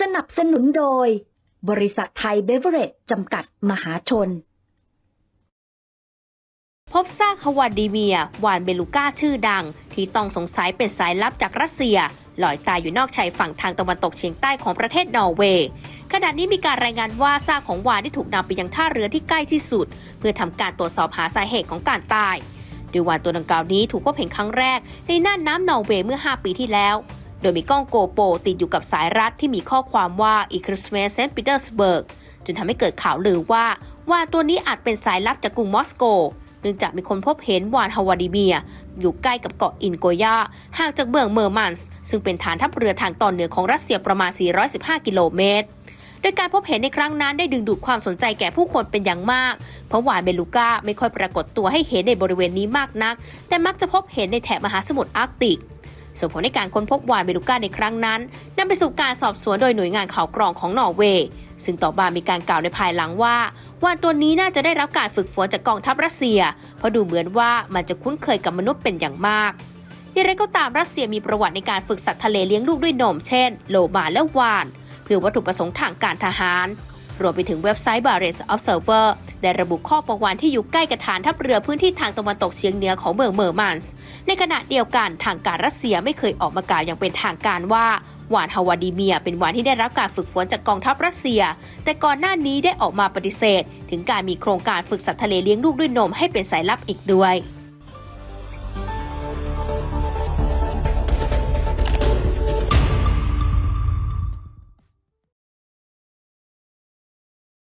สนับสนุนโดย บริษัทไทยเบเวอเรจจำกัดมหาชน พบซากฮาวาดีเมีย วานเบลูก้าชื่อดัง ที่ต้องสงสัยเป็นสายลับจากรัสเซียลอยตายอยู่นอกชายฝั่งทางตะวันตกเฉียงใต้ของประเทศนอร์เวย์ขณะนี้มีการรายงานว่าซากของวานได้ถูกนำไปยังท่าเรือที่ใกล้ที่สุด เพื่อทำการตรวจสอบหาสาเหตุของการตายโดยวานตัวดังกล่าวนี้ถูกพบเห็นครั้งแรกในน่านน้ำนอร์เวย์เมื่อ 5 ปีที่แล้ว โดยมีกล้องโกโปรติดอยู่กับสายรัดที่มีข้อความว่าอีคริสเมสเซนต์ปีเตอร์สเบิร์กจนทำให้เกิดข่าวลือว่าวานตัวนี้อาจเป็นสายลับจากกรุงมอสโก เนื่องจากมีคนพบเห็นวานฮาวาดิเมีย อยู่ใกล้กับเกาะอินโกยาห่างจากเมืองเมอร์มันส์ซึ่งเป็นฐานทัพเรือทางตอนเหนือของรัสเซียประมาณ 415 กิโลเมตรโดยการพบเห็นในครั้งนั้นได้ดึงดูดความสนใจแก่ผู้คนเป็นอย่างมาก เพราะวานเบลูก้าไม่ค่อยปรากฏตัวให้เห็นในบริเวณนี้มากนัก แต่มักจะพบเห็นในแถบมหาสมุทรอาร์กติก ส่งผลในการค้นพบวานเบลูก้าในครั้งนั้นนำไปสู่การสอบสวนโดยหน่วยงานข่าวกรองของนอร์เวย์ซึ่งต่อมามีการกล่าวในภายหลังว่าวานตัวนี้น่าจะได้รับการฝึกฝนจากกองทัพรัสเซีย เพราะดูเหมือนว่ามันจะคุ้นเคยกับมนุษย์เป็นอย่างมากอย่างไรก็ตามรัสเซียมีประวัติในการฝึกสัตว์ทะเลเลี้ยงลูกด้วยนมเช่น โลมาและวาน เพื่อวัตถุประสงค์ทางการทหาร รวมไปถึงเว็บไซต์ b a r e n s Observer ได้ระบุข้อประวันที่อยู่ใกล้กับฐานทัพเรือพื้นที่ทางตะวันตกเฉียงเหนือของเมืองเมอร์มันส์ในขณะเดียวกันทางการรัสเซียไม่เคยออกมากล่าวอย่างเป็นทางการว่าวานฮาวาดีเมียเป็นวานที่ได้รับการฝึกฝนจากกองทัพรัสเซีย แต่ก่อนหน้านี้ได้ออกมาปฏิเสธ ถึงการมีโครงการฝึกสัตว์ทะเลเลี้ยงลูกด้วยนมให้เป็นสายลับอีกด้วย